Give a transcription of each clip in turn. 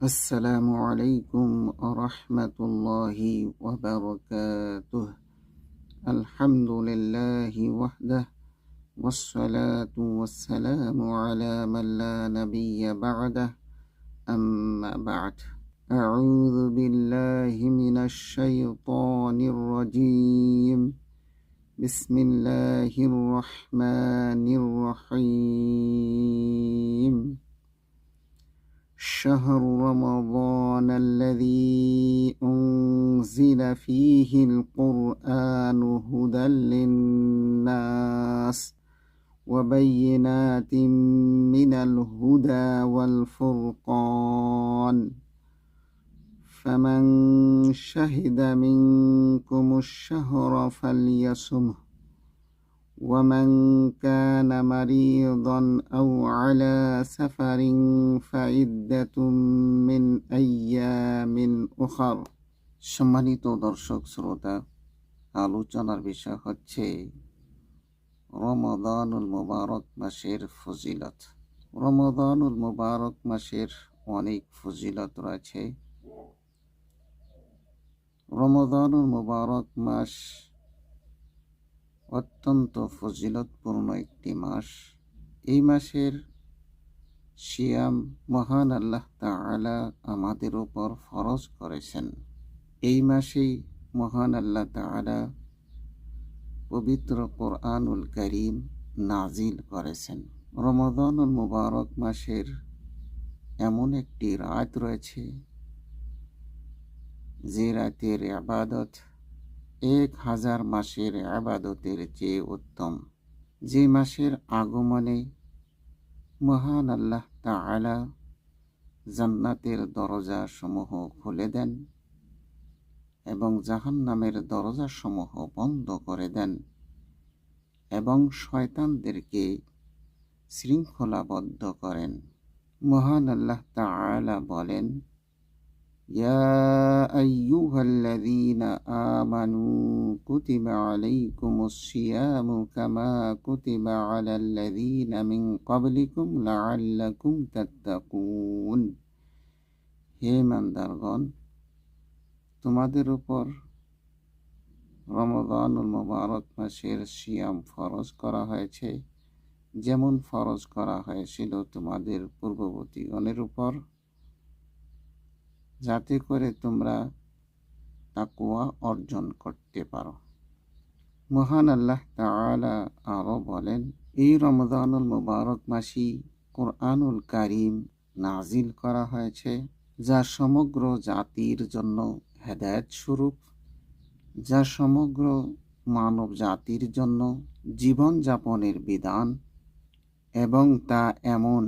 السلام عليكم ورحمة الله وبركاته. الحمد لله وحده والصلاة والسلام على من لا نبي بعده. أما بعد أعوذ بالله من الشيطان الرجيم. بسم الله الرحمن الرحيم. شهر رمضان الذي أنزل فيه القرآن هدى للناس وبينات من الهدى والفرقان. فمن شهد منكم الشهر فليصمه. ومن كان مريضا أو على سفر فعدة من أيام أخر সম্মানিত দর্শক শ্রোতা আলোচনার বিষয় হচ্ছে রমদানুল মুবারক মাসের ফজিলত রমদানুল মুবারক মাসের অনেক ফজিলত রয়েছে রমদানুল মুবারক মাস অত্যন্ত ফজিলতপূর্ণ একটি মাস। এই মাসের শিয়াম মহান আল্লাহ তাআলা আমাদের উপর ফরজ করেছেন। এই মাসেই মহান আল্লাহ তাআলা পবিত্র কোরআনুল করিম নাজিল করেছেন। রমদানুল মুবারক মাসের এমন একটি রাত রয়েছে যে রাতের আবাদত এক হাজার মাসের আবাদতের চেয়ে উত্তম। যে মাসের আগমনে মহান আল্লাহ তাআলা জান্নাতের দরজা সমূহ খুলে দেন এবং জাহান্নামের দরজা সমূহ বন্ধ করে দেন এবং শয়তানদেরকে শৃঙ্খলাবদ্ধ করেন। মহান আল্লাহ তাআলা বলেন يا أيها الذين آمنوا كتب عليكم الصيام كما كتب على الذين من قبلكم لعلكم تتقون হে মান্দারগণ তোমাদের উপর রমদানুল মুবারক মাসের সিয়াম ফরজ করা হয়েছে যেমন ফরজ করা হয়েছিল তোমাদের পূর্ববর্তীগণের উপর যাতে করে তোমরা তাকুয়া অর্জন করতে পারো। মহান আল্লাহ তাআলা আরও বলেন, এই রমজানুল মুবারক মাসি কোরআনুল কারিম নাজিল করা হয়েছে, যা সমগ্র জাতির জন্য হেদায়ত স্বরূপ, যা সমগ্র মানব জাতির জন্য জীবনযাপনের বিধান, এবং তা এমন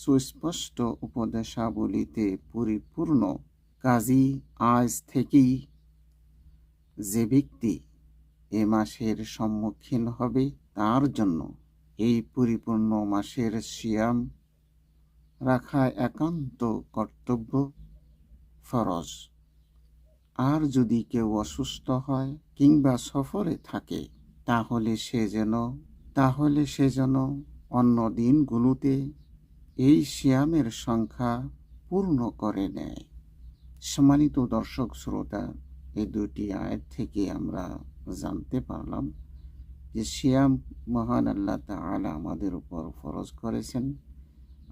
সুস্পষ্ট উপদেশাবলিতে পরিপূর্ণ কাজী আজ থেকেই যে ব্যক্তি এ মাসের সম্মুখীন হবে তার জন্য এই পরিপূর্ণ মাসের সিয়াম রাখা একান্ত কর্তব্য ফরজ। আর যদি কেউ অসুস্থ হয় কিংবা সফরে থাকে, তাহলে সে যেন তাহলে সে যেন অন্য দিনগুলোতে এই শিয়ামের সংখ্যা পূর্ণ করে নেয়। সম্মানিত দর্শক শ্রোতা, এই দুটি আয়ের থেকে আমরা জানতে পারলাম যে শিয়াম মহান আল্লাহ তাআলা আমাদের উপর ফরজ করেছেন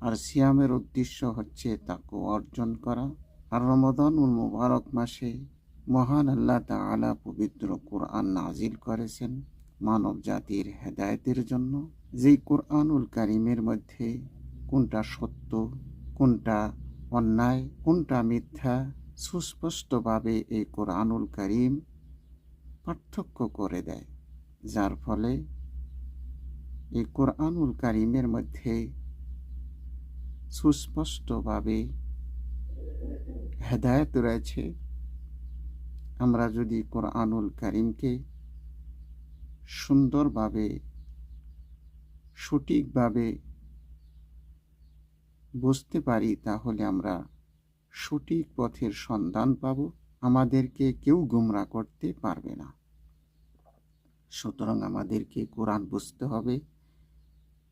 আর সিয়ামের উদ্দেশ্য হচ্ছে তাকে অর্জন করা। আর রমদান উল মুবারক মাসে মহান আল্লাহ তাআলা পবিত্র কোরআন নাজিল করেছেন মানব জাতির হেদায়তের জন্য। যেই কোরআনুল কারিমের মধ্যে কোনটা সত্য, কোনটা অন্যায়, কোনটা মিথ্যা, সুস্পষ্টভাবে এই কোরআনুল করিম পার্থক্য করে দেয়, যার ফলে এই কোরআনুল কারিমের মধ্যে সুস্পষ্টভাবে হেদায়ত রয়েছে। আমরা যদি কোরআনুল করিমকে সুন্দরভাবে, সঠিকভাবে বুঝতে পারি তাহলে আমরা সঠিক পথের সন্ধান পাব। আমাদেরকে কেউ গুমরা করতে পারবে না। সুতরাং আমাদেরকে কোরআন বুঝতে হবে,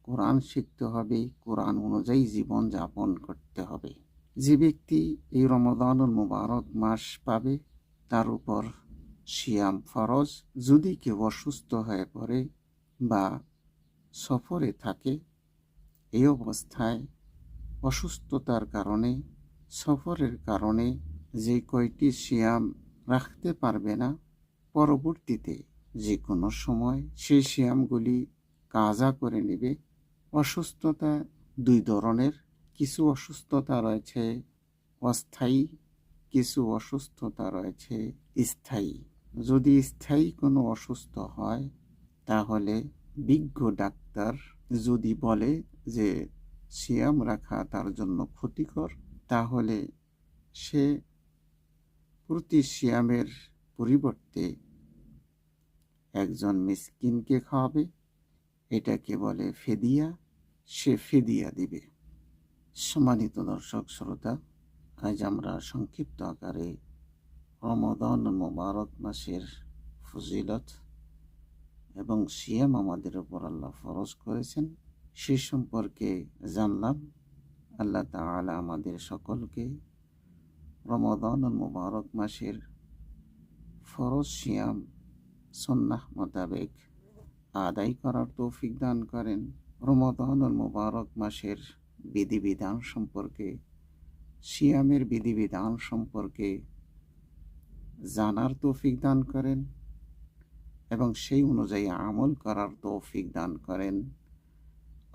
কোরআন শিখতে হবে, কোরআন অনুযায়ী জীবন যাপন করতে হবে। যে ব্যক্তি এই রমদানুল মুবারক মাস পাবে, তার উপর শিয়াম ফরজ। যদি কেউ অসুস্থ হয়ে পড়ে বা সফরে থাকে, এই অবস্থায় অসুস্থতার কারণে, সফরের কারণে যে কয়টি শিয়াম রাখতে পারবে না, পরবর্তীতে যে কোনো সময় সেই শিয়ামগুলি কাজা করে নেবে। অসুস্থতা দুই ধরনের, কিছু অসুস্থতা রয়েছে অস্থায়ী, কিছু অসুস্থতা রয়েছে স্থায়ী। যদি স্থায়ী কোনো অসুস্থ হয়, তাহলে বিজ্ঞ ডাক্তার যদি বলে যে সিয়াম রাখা তার জন্য ক্ষতিকর, তাহলে সে প্রতি সিয়ামের পরিবর্তে একজন মিসকিনকে খাওয়াবে। এটাকে বলে ফেদিয়া। সে ফেদিয়া দিবে। সম্মানিত দর্শক, শ্রোতা, আজ আমরা সংক্ষিপ্ত আকারে রমদান মোবারক মাসের ফজিলত এবং সিয়াম আমাদের উপর আল্লাহ ফরজ করেছেন। সে সম্পর্কে জানলাম। আল্লাহ তাআলা আমাদের সকলকে রমদান মোবারক মাসের ফরজ সিয়াম সন্ন্যাহ মোতাবেক আদায় করার তৌফিক দান করেন। রমদানুল মুবারক মাসের বিধিবিধান সম্পর্কে, সিয়ামের বিধিবিধান সম্পর্কে জানার তৌফিক দান করেন এবং সেই অনুযায়ী আমল করার তৌফিক দান করেন।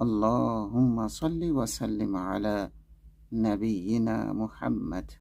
اللهم صل وسلم على نبينا محمد.